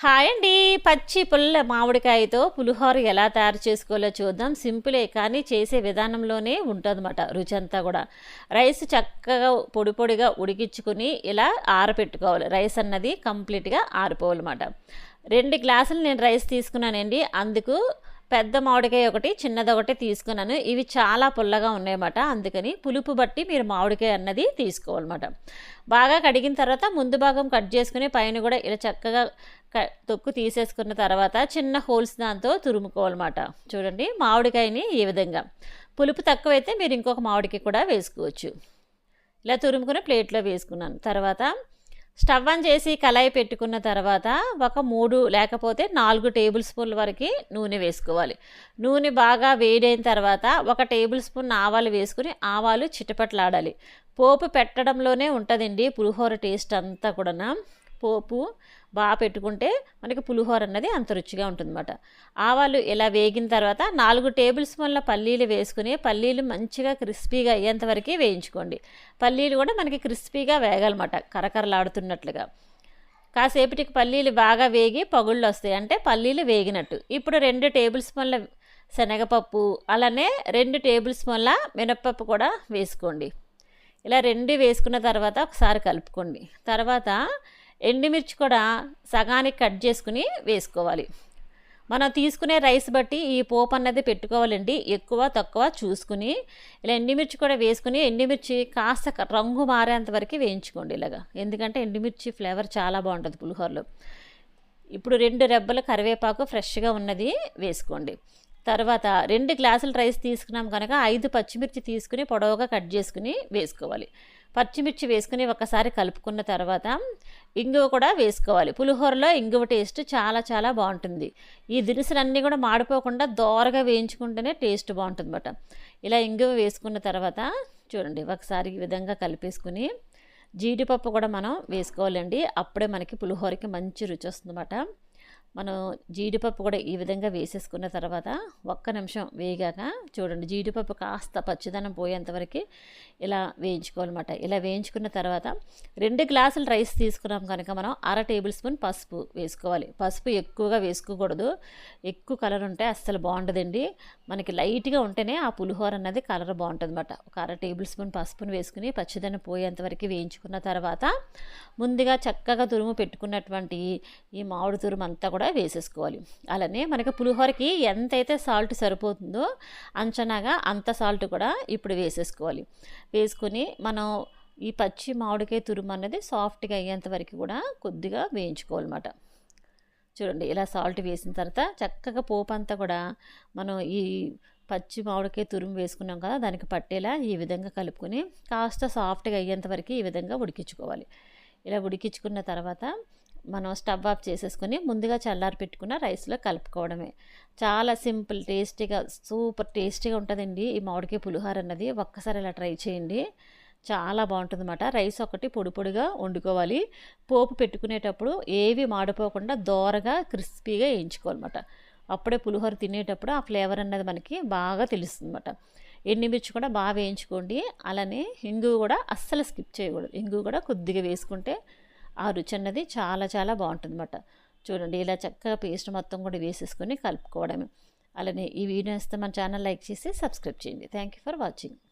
Hi అండి పచ్చి పుల్ల మామిడికాయతో పులిహోర ఎలా తయారు చేసుకోవాలో చూద్దాం. సింపులే కానీ చేసే విధానంలోనే ఉంటుందన్నమాట రుచి అంతా కూడా. రైస్ చక్కగా పొడి పొడిగా ఉడికించుకుని ఇలా ఆరపెట్టుకోవాలి. రైస్ అన్నది కంప్లీట్గా ఆరిపోవాలన్నమాట. రెండు గ్లాసులు నేను రైస్ తీసుకున్నానండి. అందుకు పెద్ద మామిడికాయ ఒకటి చిన్నది ఒకటి తీసుకున్నాను. ఇవి చాలా పుల్లగా ఉన్నాయన్నమాట. అందుకని పులుపు బట్టి మీరు మామిడికాయ అన్నది తీసుకోవాలన్నమాట. బాగా కడిగిన తర్వాత ముందు భాగం కట్ చేసుకుని పైన కూడా ఇలా చక్కగా తొక్కు తీసేసుకున్న తర్వాత చిన్న హోల్స్ దాంతో తురుముకోవాలన్నమాట. చూడండి మామిడికాయని ఈ విధంగా. పులుపు తక్కువైతే మీరు ఇంకొక మామిడికాయ కూడా వేసుకోవచ్చు. ఇలా తురుముకుని ప్లేట్లో వేసుకున్నాను. తర్వాత స్టవ్ ఆన్ చేసి కళాయి పెట్టుకున్న తర్వాత ఒక మూడు లేకపోతే నాలుగు టేబుల్ స్పూన్ల వరకు నూనె వేసుకోవాలి. నూనె బాగా వేడైన తర్వాత ఒక టేబుల్ స్పూన్ ఆవాలు వేసుకుని ఆవాలు చిటపట్లాడాలి. పోపు పెట్టడంలోనే ఉంటుందండి పులిహోర టేస్ట్ అంతా కూడా పోపు బాగా పెట్టుకుంటే మనకి పులిహోర అన్నది అంత రుచిగా ఉంటుందన్నమాట. ఆవాలు ఇలా వేగిన తర్వాత నాలుగు టేబుల్ స్పూన్ల పల్లీలు వేసుకుని పల్లీలు మంచిగా క్రిస్పీగా అయ్యేంతవరకు వేయించుకోండి. పల్లీలు కూడా మనకి క్రిస్పీగా వేగాలన్నమాట కరకరలాడుతున్నట్లుగా. కాసేపటికి పల్లీలు బాగా వేగి పగుళ్ళు వస్తాయి అంటే పల్లీలు వేగినట్టు. ఇప్పుడు రెండు టేబుల్ స్పూన్ల శనగపప్పు అలానే రెండు టేబుల్ స్పూన్ల మినప్పప్పు కూడా వేసుకోండి. ఇలా రెండు వేసుకున్న తర్వాత ఒకసారి కలుపుకోండి. తర్వాత ఎండుమిర్చి కూడా సగానికి కట్ చేసుకుని వేసుకోవాలి. మనం తీసుకునే రైస్ బట్టి ఈ పోపు అన్నది పెట్టుకోవాలండి. ఎక్కువ తక్కువ చూసుకుని ఇలా ఎండుమిర్చి కూడా వేసుకుని ఎండుమిర్చి కాస్త రంగు మారేంత వరకు వేయించుకోండి ఇలాగా. ఎందుకంటే ఎండుమిర్చి ఫ్లేవర్ చాలా బాగుంటుంది పులిహోరలో. ఇప్పుడు రెండు రెబ్బల కరివేపాకు ఫ్రెష్గా ఉన్నది వేసుకోండి. తర్వాత రెండు గ్లాసుల రైస్ తీసుకున్నాం కనుక ఐదు పచ్చిమిర్చి తీసుకుని పొడవుగా కట్ చేసుకుని వేసుకోవాలి. పచ్చిమిర్చి వేసుకుని ఒకసారి కలుపుకున్న తర్వాత ఇంగువ కూడా వేసుకోవాలి. పులిహోరలో ఇంగువ టేస్ట్ చాలా చాలా బాగుంటుంది. ఈ దినుసులన్నీ కూడా మాడిపోకుండా దోరగా వేయించుకుంటేనే టేస్ట్ బాగుంటుంది అనమాట ఇలా ఇంగువ వేసుకున్న తర్వాత చూడండి ఒకసారి ఈ విధంగా కలిపేసుకుని జీడిపప్పు కూడా మనం వేసుకోవాలండి. అప్పుడే మనకి పులిహోరకి మంచి రుచి వస్తుందన్నమాట. మనం జీడిపప్పు కూడా ఈ విధంగా వేసేసుకున్న తర్వాత ఒక్క నిమిషం వేగాక చూడండి జీడిపప్పు కాస్త పచ్చిదనం పోయేంతవరకు ఇలా వేయించుకోవాలన్నమాట. ఇలా వేయించుకున్న తర్వాత రెండు గ్లాసులు రైస్ తీసుకున్నాం కనుక మనం అర టేబుల్ స్పూన్ పసుపు వేసుకోవాలి. పసుపు ఎక్కువగా వేసుకోకూడదు. ఎక్కువ కలర్ ఉంటే అస్సలు బాగుంటుందండి మనకి లైట్గా ఉంటేనే ఆ పులిహోర అన్నది కలర్ బాగుంటుంది అనమాట ఒక అర టేబుల్ స్పూన్ పసుపును వేసుకుని పచ్చిదనం పోయేంతవరకు వేయించుకున్న తర్వాత ముందుగా చక్కగా తురుము పెట్టుకున్నటువంటి ఈ మామిడి తురుము అంతా కూడా కూడా వేసేసుకోవాలి. అలానే మనకి పులిహోరకి ఎంతైతే సాల్ట్ సరిపోతుందో అంచనాగా అంత సాల్ట్ కూడా ఇప్పుడు వేసేసుకోవాలి. వేసుకొని మనం ఈ పచ్చి మామిడికాయ తురుము అన్నది సాఫ్ట్గా అయ్యేంత వరకు కూడా కొద్దిగా వేయించుకోవాలన్నమాట. చూడండి ఇలా సాల్ట్ వేసిన తర్వాత చక్కగా పోపు అంతా కూడా మనం ఈ పచ్చి మామిడికాయ తురుము వేసుకున్నాం కదా దానికి పట్టేలా ఈ విధంగా కలుపుకొని కాస్త సాఫ్ట్గా అయ్యేంత వరకు ఈ విధంగా ఉడికించుకోవాలి. ఇలా ఉడికించుకున్న తర్వాత మనం స్టవ్ ఆఫ్ చేసేసుకొని ముందుగా చల్లారి పెట్టుకున్న రైస్లో కలుపుకోవడమే. చాలా సింపుల్ టేస్టీగా సూపర్ టేస్టీగా ఉంటుందండి ఈ మామిడికాయ పులిహోర అన్నది. ఒక్కసారి ఇలా ట్రై చేయండి. చాలా బాగుంటుందన్నమాట. రైస్ ఒకటి పొడి పొడిగా వండుకోవాలి. పోపు పెట్టుకునేటప్పుడు ఏవి మాడిపోకుండా దోరగా క్రిస్పీగా వేయించుకోవాలన్నమాట. అప్పుడే పులిహోర తినేటప్పుడు ఆ ఫ్లేవర్ అన్నది మనకి బాగా తెలుస్తుంది అనమాట ఎండుమిర్చి కూడా బాగా వేయించుకోండి. అలానే ఇంగు కూడా అస్సలు స్కిప్ చేయకూడదు. ఇంగు కూడా కొద్దిగా వేసుకుంటే ఆ రుచి అన్నది చాలా చాలా బాగుంటుంది చూడండి ఇలా చక్కగా పేస్ట్ మొత్తం కూడా వేసేసుకొని కలుపుకోవడమే. అలానే ఈ వీడియో ఇస్తే మన ఛానల్ లైక్ చేసి సబ్స్క్రైబ్ చేయండి. Thank you for watching